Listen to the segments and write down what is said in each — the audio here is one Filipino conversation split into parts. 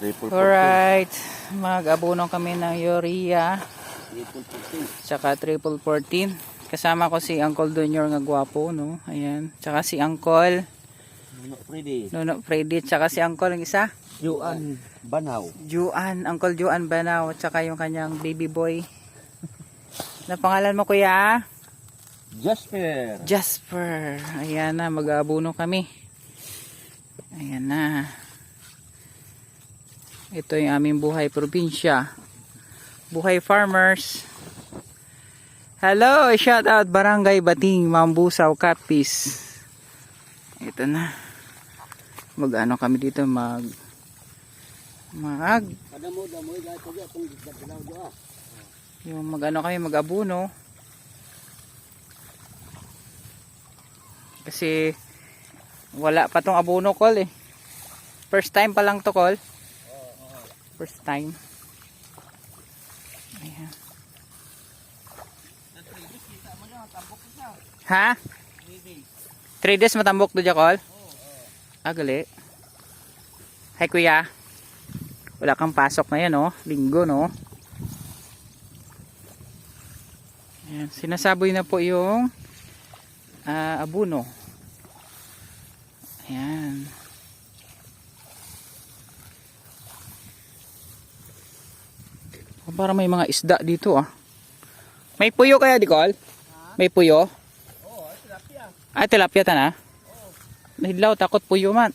Triple Alright. Mag-abono kami ng urea. Triple 14. Tsaka triple 14. Kasama ko si Uncle Junior nga gwapo, no? Ayan. Tsaka si Uncle Nuno Freddy. Nuno Freddy. Tsaka si Uncle ang isa. Juan Banaw. Juan. Uncle Juan Banaw. Tsaka yung kanyang baby boy. Na pangalan mo, kuya? Jasper. Jasper. Ayan na. Mag-aabono kami. Ayan na. Ito yung aming buhay probinsya. Buhay farmers. Hello! Shout out Barangay Bating, Mambusaw, Kapis. Ito na. Mag-ano kami dito mag mag yung mag-ano kami mag-abuno. Kasi wala pa tong abuno call eh. First time pa lang to call. First time. Ayan. Ha? 3 days matambok do call? Ah, gali. Hi kuya. Wala kang pasok ngayon no? Linggo no? Ayan, sinasaboy na po yung ah, abuno. Ayan. Para may mga isda dito ah. May puyo kaya di Col? May puyo? Oh, tilapia. Ah, tilapia ta na? Nahidlaw, takot puyo man.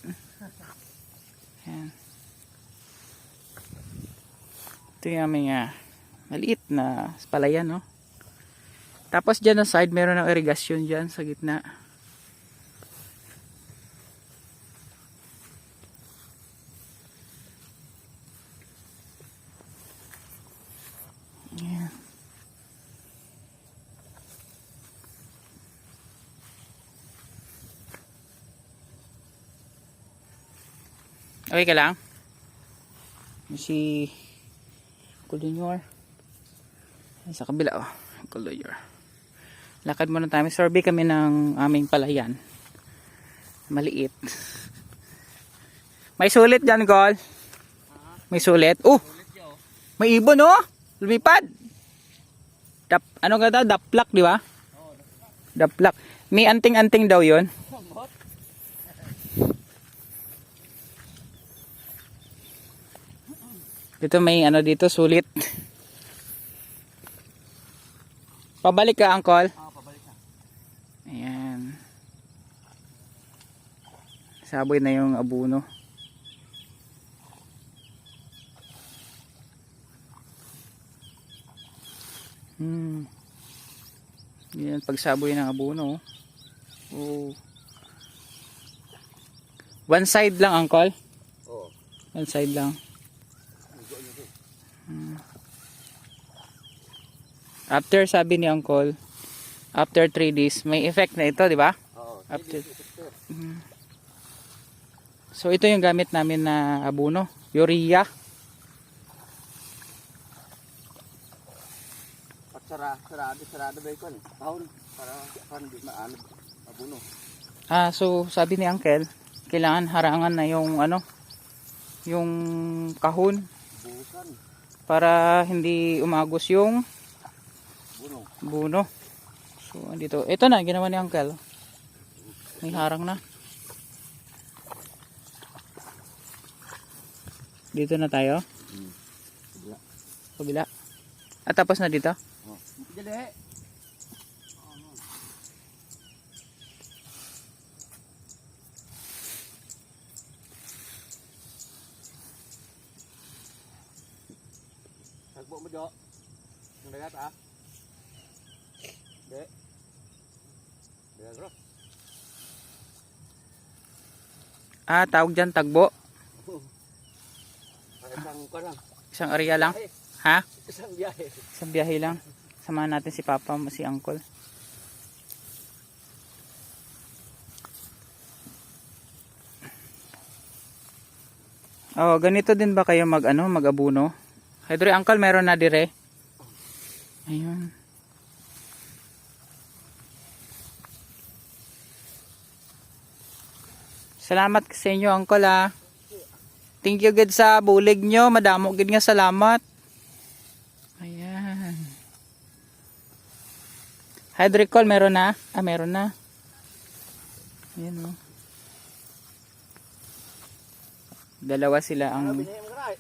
Ayan. Ito yung aming ah, maliit na palayan, no? Tapos dyan sa side, meron ng irrigation dyan sa gitna. Okay ka lang? Si Kulinyor. Sa kabila oh. Kulinyor. Lakad muna tayo. Survey kami ng aming palayan. Maliit. May sulit dyan, Gol. May sulit. Oh! May ibon, oh! Lumipad! Dap, ano ka daw? Daplak, di ba? Daplak. May anting-anting daw yon. Dito may ano dito, sulit. Pabalik ka, Uncle. Ah, pabalik na. Ayan. Saboy na yung abuno. Hmm. Yan, pagsaboy ng abuno. Oh. One side lang, Uncle. Oh. One side lang. After sabi ni Uncle, after 3 days, may effect na ito, di ba? Oh, After. So ito yung gamit namin na abuno, urea. At sara, sarado, sarado ba ikon? Tahon para para di maano abuno. Ah, so sabi ni Uncle, kailangan harangan na yung ano, yung kahon Buhusan, para hindi umagos yung buno. buno. So andito, ito na ginawa ni Uncle. May harang na. Dito na tayo, Hmm. Kabila. kabila. At tapos na dito. Oh. Dili. Tagbo mo do. Ang dagat ah. De. De bro. Ah, tawag dyan, tagbo. Isang ko lang. Isang area lang. Biyahe. Ha? Isang biyahe. Sa biyahe lang. Samahan natin si Papa, si Uncle. Oh, ganito din ba kayo mag ano, mag-abuno? Hydro Uncle, meron na dire. Ayun. Salamat sa inyo, Uncle ah. Thank you gid sa bulig nyo. Madamo gid nga salamat. Ayan. Hydrocol meron na? Ah, meron na. Ayan oh. Dalawa sila ang binigay mo karay?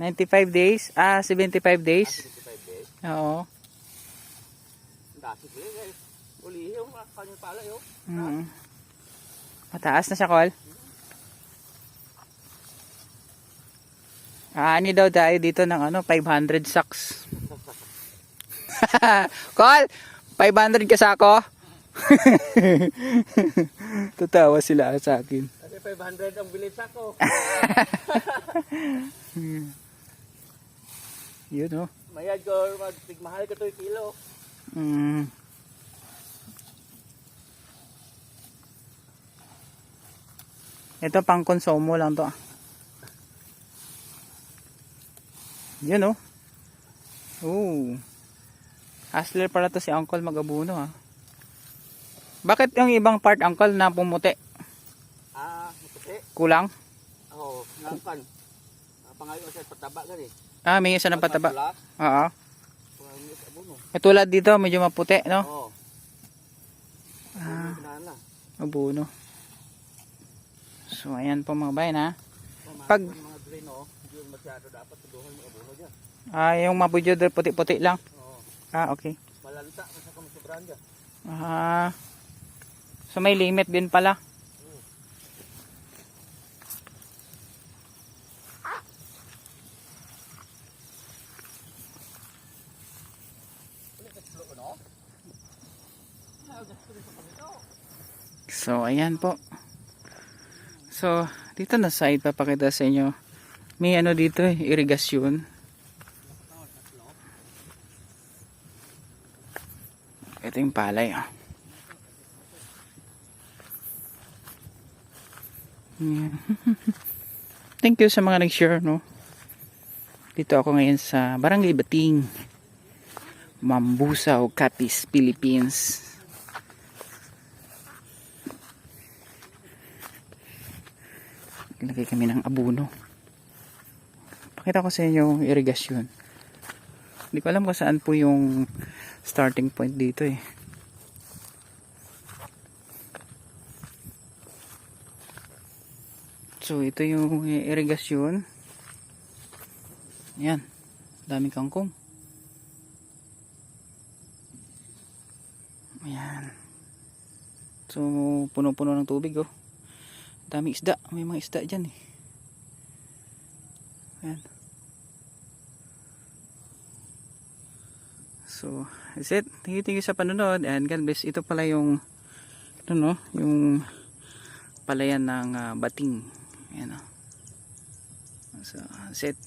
95 days. Ah, 75 days. 55 days. Oo. Dasi yun guys. Uli yung kanyang pala yun. Mm. Mataas na siya, Col. Aani daw tayo dito ng ano, 500 sacks. Col, 500 ka sa ako? Tatawa sila sa akin. Kasi 500 ang bilis ako. Yun oh. Mayad ko, magtigmahal ko 2 kilo. Mm. Ito pang konsumo lang to. ah. Yun oh. Oh. Hustler pala to si Uncle Magabuno ha. Bakit yung ibang part Uncle na pumuti? Ah, maputi. Kulang? Oo, nangkan. Pangayo sa pataba gani. Ah, may isa ng pataba. Oo. sa abono. Eh, tulad dito, medyo maputi, no? Oo. Ah, Kinala. So, ayan po mga bayan ha. Pag oh, hindi yun masyado dapat tuduhan mo abono diyan. Ah, yung mabudyo doon puti-puti lang. Oo. Ah, okay. Malalita kasi kung sobrang diyan. Ah. So may limit din pala. So ayan po. So dito na side papakita sa inyo. May ano dito eh, irigasyon. Ito yung palay ah. Yan. Thank you sa mga nag-share, no? Dito ako ngayon sa Barangay Bating. Mambusaw, Capiz, Philippines. Ilagay kami ng abuno. Pakita ko sa inyo yung irigasyon. Hindi ko alam kung saan po yung starting point dito eh. So, ito yung irigasyon. Yan. Daming kangkong. Ayan. So, puno-puno ng tubig, oh. Daming isda. May mga isda dyan, eh. Ayan. So, that's it. Thank you, thank you sa panonood. And God bless. Ito pala yung, ano no, yung palayan ng ah, bating. Ayan o. So, that's it.